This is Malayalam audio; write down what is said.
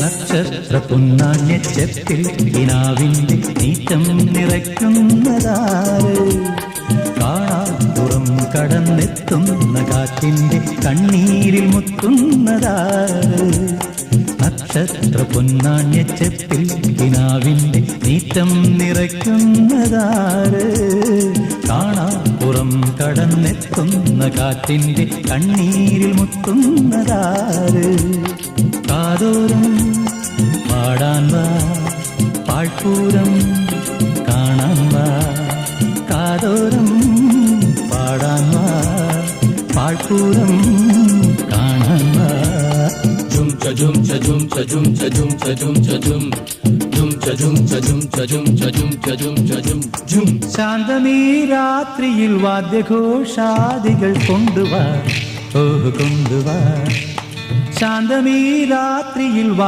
നക്ഷത്ര പൊന്നാണ്യച്ചെപ്പിൽ കിനാവിന്റെ നീറ്റം നിറയ്ക്കുന്നതാറ് കാണാപ്പുറം കടന്നെത്തുന്ന കാറ്റിന്റെ കണ്ണീരിൽ മുത്തുന്നതാറ് നക്ഷത്ര പൊന്നാണ്യച്ചെപ്പിൽ കിനാവിന്റെ നീറ്റം നിറയ്ക്കുന്നതാറ് കാണാപ്പുറം കടന്നെത്തുന്ന കാറ്റിന്റെ കണ്ണീരിൽ മുത്തുന്നതാര്? நாள்தோறும் பாடான்வா பாழ்பூரம் காணான்வா காதோரம் பாடான்வா பாழ்பூரம் காணான்வா ஜும் சஜும் சஜும் சஜும் சஜும் சஜும் சஜும் జుం చజుం చజుం చజుం చజుం చజుం చజుం జుం சாந்தமே ராத்திரியில் வாத்திய கோஷாதிகள் கொண்டு வா ஓஹு கொண்டு வா ശാന്തമീ രാത്രിയിൽ